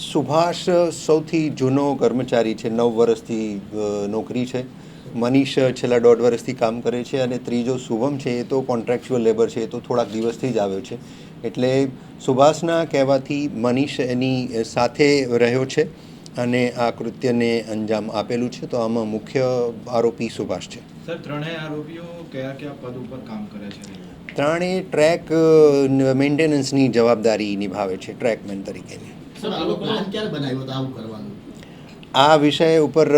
સુભાષ સૌથી જૂનો કર્મચારી છે, નવ વર્ષથી નોકરી છે. મનીષ છેલ્લા દોઢ વર્ષથી કામ કરે છે અને ત્રીજો શુભમ છે, એ તો કોન્ટ્રાક્ચ્યુઅલ લેબર છે, એ તો થોડાક દિવસથી જ આવ્યો છે. એટલે સુભાષના કહેવાથી મનીષ એની સાથે રહ્યો છે અને આ કૃત્યને અંજામ આપેલું છે. તો આમાં મુખ્ય આરોપી સુભાષ છે. સર, ત્રણેય આરોપીઓ કયા કયા પદ ઉપર કામ કરે છે? ત્રણેય ટ્રેક મેન્ટેનન્સની જવાબદારી નિભાવે છે ટ્રેકમેન તરીકેની. સર આનો પ્લાન ક્યારે બનાવ્યો હતો આવું કરવાનું? આ વિષય ઉપર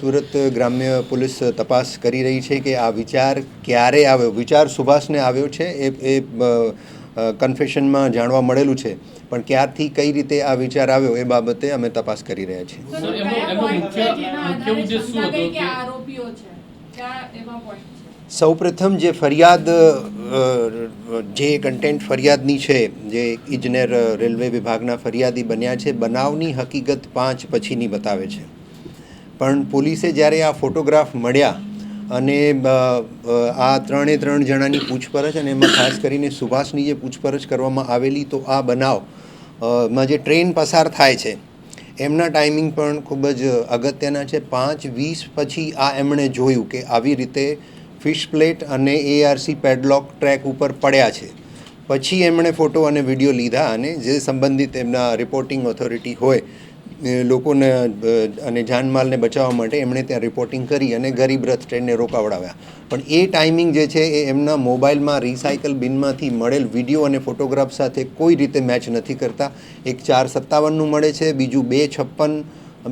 સુરત ગ્રામ્ય પોલીસ તપાસ કરી રહી છે કે આ વિચાર ક્યારે આવ્યો? વિચાર સુભાષને આવ્યો છે એ એ કન્ફેશનમાં જાણવા મળેલું છે. પણ ક્યારથી કઈ રીતે આ વિચાર આવ્યો એ બાબતે અમે તપાસ કરી રહ્યા છીએ. સૌપ્રથમ જે ફરિયાદ જે કન્ટેન્ટ ફરિયાદની છે, જે ઇજનેર રેલવે વિભાગના ફરિયાદી બન્યા છે, બનાવની હકીકત પાંચ પછીની બતાવે છે. પણ પોલીસે જ્યારે આ ફોટોગ્રાફ મળ્યા અને આ ત્રણે ત્રણ જણાની પૂછપરછ અને એમાં ખાસ કરીને સુભાષની જે પૂછપરછ કરવામાં આવેલી, તો આ બનાવમાં જે ટ્રેન પસાર થાય છે, એમના ટાઈમિંગ પણ ખૂબ જ અગત્યના છે. પાંચ વીસ પછી આ એમણે જોયું કે આવી રીતે ફિશ પ્લેટ અને એઆરસી પેડલોક ટ્રેક ઉપર પડ્યા છે. પછી એમણે ફોટો અને વીડિયો લીધા અને જે સંબંધિત એમના રિપોર્ટિંગ ઓથોરિટી હોય લોકોને અને જાનમાલને બચાવવા માટે એમણે ત્યાં રિપોર્ટિંગ કરી અને ગરીબ રથ ટ્રેનને રોકાવડાવ્યા. પણ એ ટાઈમિંગ જે છે એ એમના મોબાઈલમાં રિસાયકલ બિનમાંથી મળેલ વીડિયો અને ફોટોગ્રાફ સાથે કોઈ રીતે મેચ નથી કરતા. એક ચાર સત્તાવનનું મળે છે, બીજું બે છપ્પન,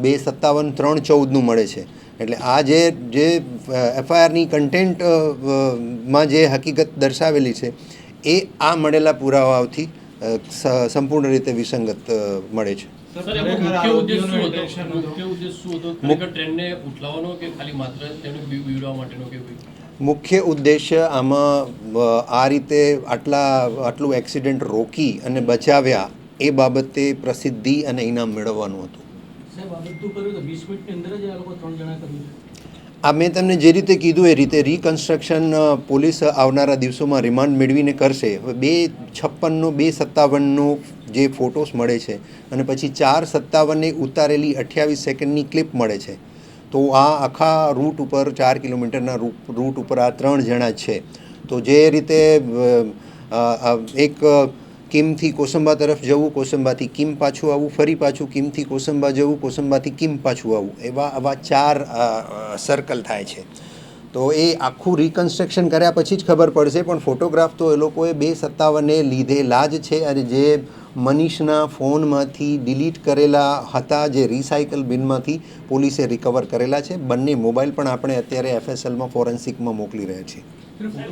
બે સત્તાવન, ત્રણ ચૌદનું મળે છે. એટલે આ જે જે એફઆઈઆરની કન્ટેન્ટમાં જે હકીકત દર્શાવેલી છે એ આ મળેલા પુરાવાઓથી સંપૂર્ણ રીતે વિસંગત મળે છે. મુખ્ય ઉદ્દેશ આરોપીઓનો શું હતો? intention હતો? મુખ્ય ઉદ્દેશ શું હતો? મુક- ખરેખર ટ્રેનને ઉઠલાવવાનો કે ખાલી માત્ર તેમને બી- બીવડાવવા માટેનો કે કોઈ? મુખ્ય ઉદ્દેશ્ય આમાં આ રીતે આટલા આટલું એક્સિડન્ટ રોકી અને બચાવ્યા એ બાબતે પ્રસિદ્ધિ અને ઇનામ મેળવવાનું હતું. આ મેં તમને જે રીતે કીધું એ રીતે રિકન્સ્ટ્રક્શન પોલીસ આવનારા દિવસોમાં રિમાન્ડ મેળવીને કરશે. બે છપ્પનનો, બે સત્તાવનનો જે ફોટોસ મળે છે અને પછી ચાર સત્તાવને ઉતારેલી અઠ્યાવીસ સેકન્ડની ક્લિપ મળે છે. તો આ આખા રૂટ ઉપર, ચાર કિલોમીટરના રૂટ ઉપર આ ત્રણ જણા છે. તો જે રીતે એક કિમથી કોસંબા તરફ જવું, કોસંબાથી કિમ પાછું આવવું, ફરી પાછું કિમથી કોસંબા જવું, કોસંબાથી કિમ પાછું આવવું, એવા, આવા ચાર સર્કલ થાય છે. તો એ આખું રિકન્સ્ટ્રક્શન કર્યા પછી જ ખબર પડશે, પણ ફોટોગ્રાફ તો એ લોકોએ બે સત્તાવને લીધેલા જ છે. અને જે મનીષના ફોનમાંથી ડિલીટ કરેલા હતા, જે રિસાયકલ બિનમાંથી પોલીસે રિકવર કરેલા છે. બંને મોબાઈલ પણ આપણે અત્યારે એફએસએલમાં ફોરેન્સિકમાં મોકલી રહ્યા છીએ.